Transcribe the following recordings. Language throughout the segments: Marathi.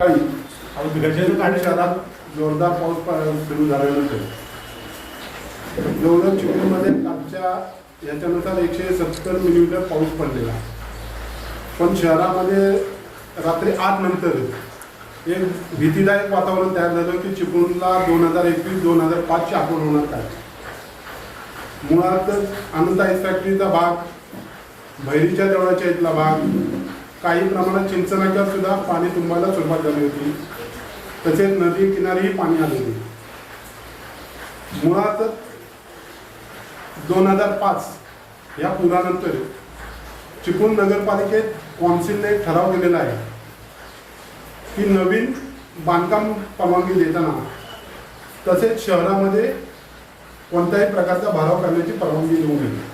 सकाळी आणि शहरात जोरदार पाऊस प- सुरू झाल्यानंतर जवळजवळ चिपळूणमध्ये आमच्या याच्यानुसार एकशे सत्तर मिलीमीटर पाऊस पडलेला. पण शहरामध्ये रात्री आठ नंतर एक भीतीदायक वातावरण तयार झालं की चिपळूणला दोन हजार एकवीस दोन हजार पाचची आठवण होणार काय? मुळात अनंत आईस फॅक्टरीचा भाग भैरीच्या जवळच्या इथला भाग काही प्रमाणात सिंचनाच्या सुद्धा पाणी तुंबायला सुरुवात झाली होती. तसेच नदी किनारीही पाणी आले होते. मुळात दोन हजार पाच या पुरानंतर चिपळूण नगरपालिकेत कौन्सिलने ठराव केलेला आहे. की नवीन बांधकाम परवानगी देताना तसेच शहरामध्ये कोणत्याही प्रकारचा भराव करण्याची परवानगी देऊ नये.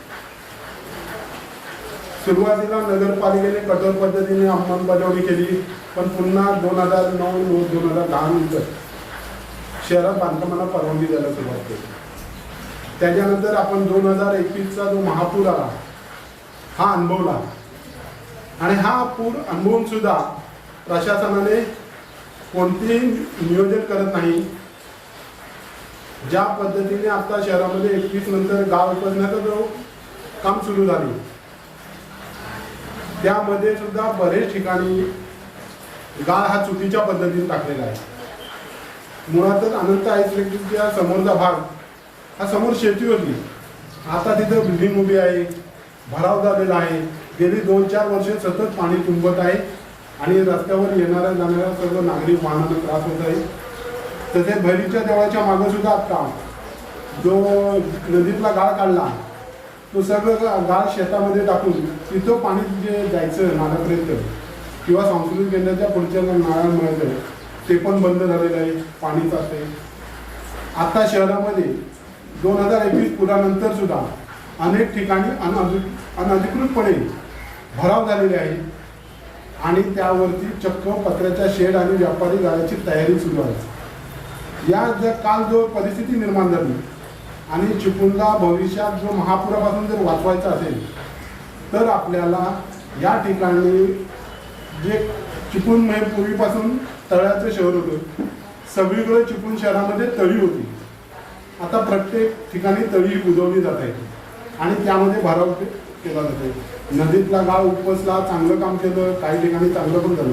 सुरुवातीला नगरपालिकेने कठोर पद्धतीने अंमलबजावणी केली पण पुन्हा दोन हजार नऊ दोन हजार दहा नंतर शहरात बांधकामाला परवानगी द्यायला सुरुवात केली. त्याच्यानंतर आपण दोन हजार एकवीसचा जो महापूर आला हा अनुभवला. आणि हा पूर अनुभवून सुद्धा प्रशासनाने कोणतेही नियोजन करत नाही. ज्या पद्धतीने आता शहरामध्ये एकवीस नंतर गाव उपजण्याचा जो काम सुरू झाले त्यामध्ये सुद्धा बरेच ठिकाणी गाळ हा चुकीच्या पद्धतीने टाकलेला आहे. मुळातच अनंत आयसलेक्ट्रिकच्या समोरचा भाग हा समोर शेती होती आता तिथं बिल्डिंग उभी आहे भराव झालेला आहे. गेली दोन चार वर्ष सतत पाणी तुंबत आहे आणि रस्त्यावर येणाऱ्या जाणाऱ्या सर्व नागरिक वाहनांना त्रास होत आहे. तसेच भैरीच्या देवाच्या मागं सुद्धा आता जो नदीतला गाळ काढला तो सगळं गाळ शेतामध्ये टाकून तिथं पाणी जे जायचं नाल्यापर्यंत किंवा सांस्कृतिक केंद्राच्या पुढच्या नाळ्यांमुळे ते पण बंद झालेलं आहे पाणी चालते आता शहरामध्ये दोन हजार एकवीस पुरानंतर सुद्धा अनेक ठिकाणी अनअधि अनधिकृतपणे भराव झालेले आहे आणि त्यावरती चक्क पत्र्याच्या शेड आणि व्यापारी जाण्याची तयारी सुरू आहे. या जर काल जो परिस्थिती निर्माण झाली आणि चिपळूणला भविष्यात जो महापुरापासून जर वाचवायचा असेल तर आपल्याला या ठिकाणी जे चिपळूण म्हणजे पूर्वीपासून तळ्याचं शहर होतं सगळीकडे चिपळूण शहरामध्ये तळी होती. आता प्रत्येक ठिकाणी तळी बुजवली जात आहे. आणि त्यामध्ये भराव केला केला जातो नदीतला गाळ उपसला चांगलं काम केलं काही ठिकाणी चांगलं पण झालं.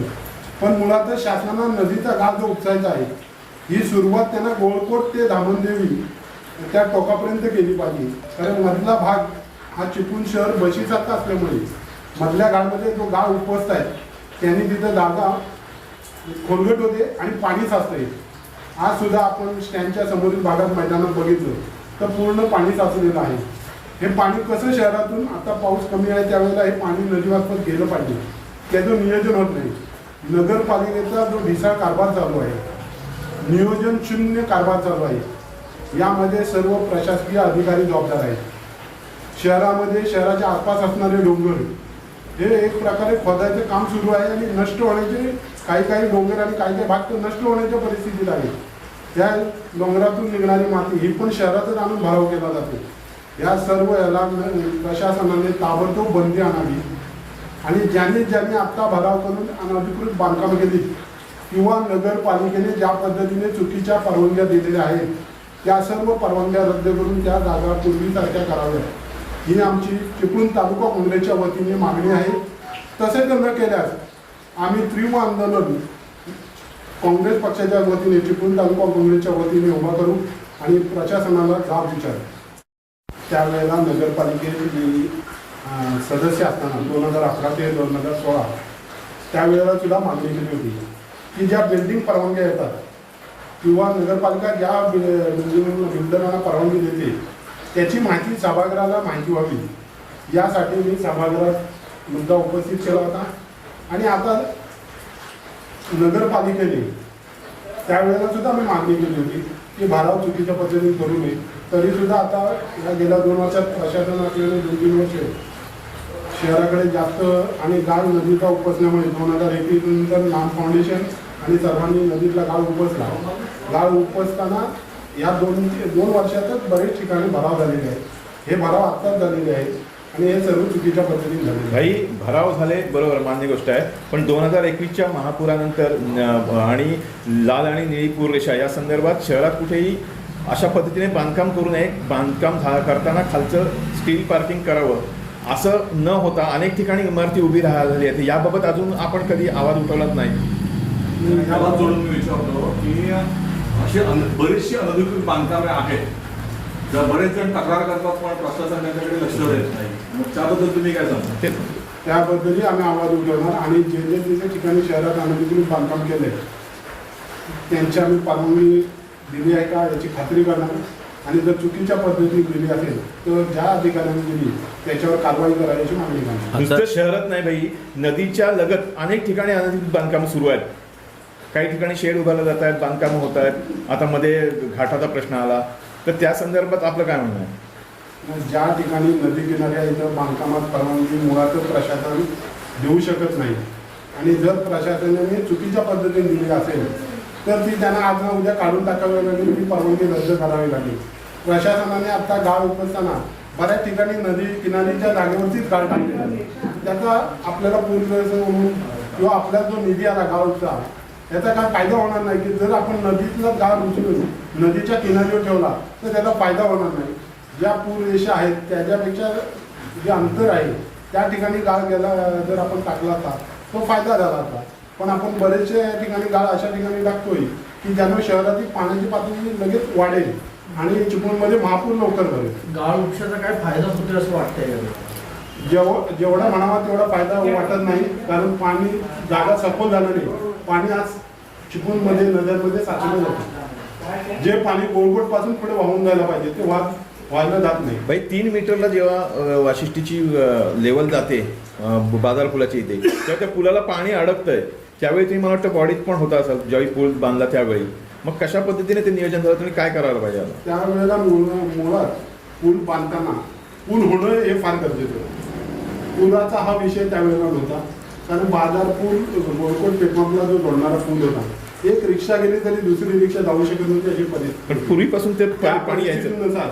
पण मुळात शासनानं नदीचा गाळ जो उपसायचा आहे ही सुरुवात त्यांना गोळकोट ते धामणदेवी त्या टोकापर्यंत गेली पाहिजे. कारण मधला भाग हा चिपळूण शहर बशीसारखा असल्यामुळे मधल्या गाळमध्ये जो गाळ उपसत आहे त्यांनी तिथं जागा खोलगट होते आणि पाणी साचते आज सुद्धा आपण स्टँडच्या समोरील भागात मैदानात बघितलं तर पूर्ण पाणी साचलेलं आहे. हे पाणी कसं शहरातून आता पाऊस कमी आहे त्यावेळेला हे पाणी नदीमार्फत गेलं पाहिजे. त्याचं नियोजन होत नाही. नगरपालिकेचा जो ढिसाळ कारभार चालू आहे नियोजन शून्य कारभार चालू आहे. यामध्ये सर्व प्रशासकीय अधिकारी जबाबदार आहेत. शहरामध्ये शहराच्या आसपास असणारे डोंगर हे एक प्रकारे खोदायचं काम सुरू आहे आणि नष्ट होण्याचे काही काही डोंगर आणि काही काही भाग तर नष्ट होण्याच्या परिस्थितीत आहे. त्या डोंगरातून निघणारी माती ही पण शहरातच आणून भराव केला जातो. या सर्व याला प्रशासनाने ताबडतोब बंदी आणावी आणि ज्यांनी ज्यांनी आत्ता भराव करून अनधिकृत बांधकाम केली किंवा नगरपालिकेने ज्या पद्धतीने चुकीच्या परवानग्या दिलेल्या आहेत त्या सर्व परवानग्या रद्द करून त्या जागा पूर्वीसारख्या कराव्या ही आमची चिपळूण तालुका काँग्रेसच्या वतीने मागणी आहे. तसे जर न केल्यास आम्ही तीव्र आंदोलन काँग्रेस पक्षाच्या वतीने चिपळूण तालुका काँग्रेसच्या वतीने उभा करू आणि प्रशासनाला जाब विचारू. त्यावेळेला नगरपालिकेची सदस्य असताना दोन हजार अकरा ते दोन हजार सोळा त्यावेळेला सुद्धा मागणी केली होती की ज्या बिल्डिंग परवानग्या येतात किंवा नगरपालिका ज्या बिल्डरांना परवानगी देते त्याची माहिती सभागृहाला माहिती व्हावी. यासाठी मी सभागृहात मुद्दा उपस्थित केला होता. आणि आता नगरपालिकेने त्यावेळेला सुद्धा मी मागणी केली होती की भाराव चुकीच्या पद्धतीने करू नये. तरीसुद्धा आता या गेल्या दोन वर्षात प्रशासन असलेले दोन तीन वर्ष शहराकडे जास्त आणि गाळ नदीचा उपसल्यामुळे दोन हजार एकवीस नंतर नाम फाउंडेशन आणि सर्वांनी नदीतला गाळ उपसला. गाळ उपसताना या दोन दोन वर्षातच बरेच ठिकाणी भराव झालेले आहेत. हे भराव आत्ताच झालेले आहेत आणि हे सर्व चुकीच्या पद्धतीने झाले भाई भराव झाले बरोबर मान्य गोष्ट आहे. पण दोन हजार एकवीसच्या महापुरानंतर आणि लाल आणि निळी पूर रेषा या संदर्भात शहरात कुठेही अशा पद्धतीने बांधकाम करू नये. बांधकाम झा करताना खालचं स्टील पार्किंग करावं. असं न होता अनेक ठिकाणी इमारती उभी राहिलेली आहेत. याबाबत अजून आपण कधी आवाज उठवलाच नाही. त्याला जोडून मी विचारतो की अशी बरीचशी अनधिकृत बांधकामे आहेत तर बरेच जण तक्रार करतात पण प्रशासन त्यांच्याकडे लक्ष देत नाही. मग त्याबद्दल तुम्ही काय सांगता? त्याबद्दलही आम्ही आवाज उठवणार आणि जे जे जे ठिकाणी शहरात अनधिकृत बांधकाम केले त्यांची आम्ही परवानगी दिली आहे का याची खात्री करणार. आणि जर चुकीच्या पद्धतीने दिली असेल तर ज्या अधिकाऱ्यांनी दिली त्याच्यावर कारवाई करायची मागणी करणार. नुसतं शहरात नाही बाई नदीच्या लगत अनेक ठिकाणी अनधिकृत बांधकामं सुरू आहेत. काही ठिकाणी शेड उभारले जात आहेत बांधकामं होत आहेत आता मध्ये घाटाचा प्रश्न आला. तर त्या संदर्भात आपलं काय म्हणणं आहे? ज्या ठिकाणी नदी किनाऱ्या इथं बांधकामात परवानगी मुळातच प्रशासन देऊ शकत नाही. आणि जर प्रशासनाने चुकीच्या पद्धतीने दिली असेल तर ती त्यांना आज ना उद्या काढून टाकावी लागेल ती परवानगी रद्द करावी लागेल. प्रशासनाने आता गाळ उपसताना बऱ्याच ठिकाणी नदी किनारीच्या जागेवरतीच गाळ टाकली त्याचा आपल्याला पूर्ण म्हणून किंवा आपला जो निधी आला गावचा याचा काय फायदा होणार नाही की जर आपण नदीतला गाळ उचलून नदीच्या किनारीवर ठेवला तर त्याचा फायदा होणार नाही. ज्या पूर रेषा आहेत त्याच्यापेक्षा जे अंतर आहे त्या ठिकाणी गाळ गेला जर आपण टाकला असता तो फायदा झाला असता पण आपण बरेचसे ठिकाणी गाळ अशा ठिकाणी टाकतोय की ज्यामुळे शहरातील पाण्याची पातळी लगेच वाढेल आणि चिपळूणमध्ये महापूर लवकर भरेल. गाळ वृक्षाचा काय फायदा होतो असं वाटतंय? जेव जेवढा म्हणावा तेवढा फायदा वाटत नाही कारण पाणी जागा सखोल झालं नाही पाणी आज चिपळूणमध्ये नद्यांमध्ये साचलं जातं. जे पाणी गोळगोटपासून पुढे वाहून जायला पाहिजे ते वाह वाहिलं जात नाही. बाई तीन मीटरला जेव्हा वाशिष्ठीची लेवल जाते बाजार पुलाची इथे तेव्हा त्या पुलाला पाणी अडकतंय. त्यावेळी तुम्ही मला वाटतं बॉडीत पण होता असाल ज्यावेळी पूल बांधला त्यावेळी. मग कशा पद्धतीने ते नियोजन झालं तुम्ही काय करायला पाहिजे आता? त्यावेळेला मुळ- मुळात पूल बांधताना पूल होणं हे फार गरजेचं पुलाचा हा विषय त्यावेळेला नव्हता. कारण बाजार पूल गोळकोट पेटमापला जो जोडणारा पूल होता एक रिक्षा गेली तरी दुसरी रिक्षा जाऊ शकत नव्हती अशी परिस्थिती. पण पूर्वीपासून ते पाणी यायचं.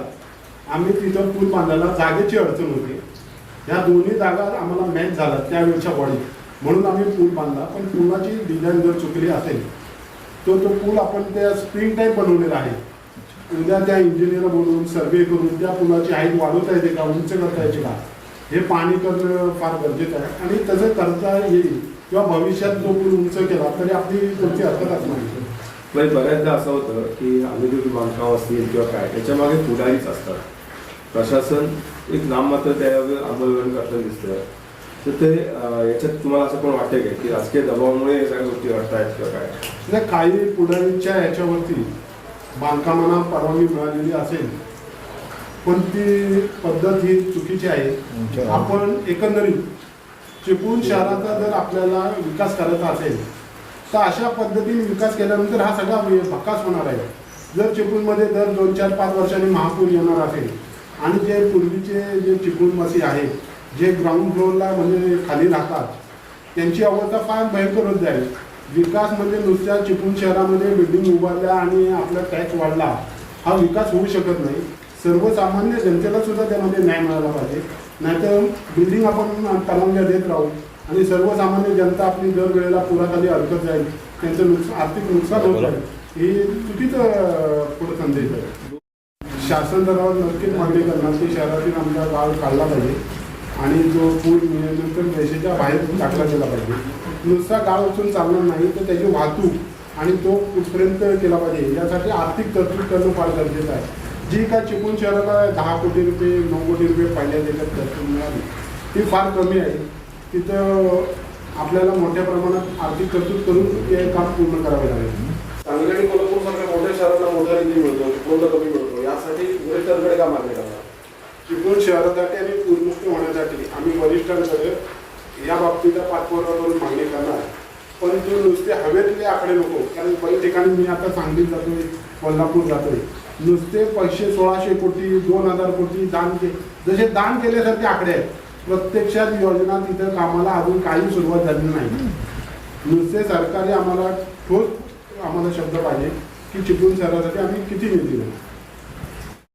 आम्ही तिथं पूल बांधायला जागेची अडचण होती. या दोन्ही जागा आम्हाला मॅच झाला त्यावेळच्या बॉडीत म्हणून आम्ही पूल बांधला पण पुलाची डिझाईन जर चुकली असेल तो तो पूल आपण त्या स्प्रिंग टाईप बनवलेला आहे. उद्या त्या इंजिनियर बोलून सर्वे करून त्या पुलाची हाईट वाढवता येते का उंच करता येते का? हे पाणी करणं फार गरजेचं आहे. आणि तसं करता येईल किंवा भविष्यात जो पूल उंच केला तरी आपली कोणती हरकत नाही. म्हणजे बऱ्याचदा असं होतं की अनधिकृत बांधकाम असतील किंवा काय त्याच्यामागे पुढारीच असतात. प्रशासन एक नाममात्र त्यावर अंमलबजावणी करताना दिसतं तर ते याच्यात तुम्हाला असं पण वाटतंय का की राजकीय दबावामुळे या सगळ्या गोष्टी घडतायत किंवा काय? काही पुढारीच्या ह्याच्यावरती बांधकामांना परवानगी मिळालेली असेल पण ती पद्धत ही चुकीची आहे. आपण एकंदरीत चिपळूण शहराचा जर आपल्याला विकास करायचा असेल तर अशा पद्धतीने विकास केल्यानंतर हा सगळा वि- भकास होणार आहे. जर चिपळूणमध्ये दर दोन चार पाच वर्षांनी महापूर येणार असेल आणि जे पूर्वीचे जे चिपळूणवासी आहेत जे ग्राउंड फ्लोअरला म्हणजे खाली राहतात त्यांची अवस्था फार भयंकर होत जाईल. विकास म्हणजे नुसत्या चिपळूण शहरामध्ये बिल्डिंग उभारल्या आणि आपला टॅक्स वाढला हा विकास होऊ शकत नाही. सर्वसामान्य जनतेला सुद्धा त्यामध्ये न्याय मिळाला पाहिजे. नाहीतर बिल्डिंग आपण परवानग्या देत राहू. आणि सर्वसामान्य जनता आपली दर वेळेला पुराखाली अडकत जाईल. त्यांचं नुकसान आर्थिक नुकसान होत जाईल. हे चुकीचं पुढे संदेश आहे. शासन दरावर नक्कीच मागणी करणार की शहरातील आमचा गाव काढला पाहिजे. आणि जो पूल नंतर देशाच्या बाहेर टाकला गेला पाहिजे. नुसता गाव उचलून चालणार नाही तर त्याची वाहतूक आणि तो कुठपर्यंत केला पाहिजे. यासाठी आर्थिक तरतूद करणं फार गरजेचं आहे. जी काय चिपळूण शहराला दहा कोटी रुपये नऊ कोटी रुपये पहिल्या देशात तरतूद मिळाली. ती फार कमी आहे. तिथं आपल्याला मोठ्या प्रमाणात आर्थिक तरतूद करून ते काम पूर्ण करावे लागेल. सांगली आणि कोल्हापूर सारख्या मोठ्या शहरांना मोठा निधी मिळतो पूर्ण कमी मिळतो? यासाठी वरिष्ठांकडे का मागणी करणार? चिपळूण शहरासाठी आणि पूरमुक्त होण्यासाठी आम्ही वरिष्ठांकडे या बाबतीचा पाठपुरावा करून मागणी करणार. पण तो नुसते हवेतले आकडे नको कारण बऱ्याच ठिकाणी मी आता सांगलीत जातोय कोल्हापूर जातोय. नुसते पैसे सोळाशे कोटी दोन हजार कोटी दान के जसे दान केल्यासारखे आकडे आहेत. प्रत्यक्षात योजना तिथं कामाला अजून काही सुरुवात झाली नाही. नुसते सरकारी आम्हाला ठोस आम्हाला शब्द पाहिजे की चिपळूण शहरासाठी आम्ही किती निधी देऊ?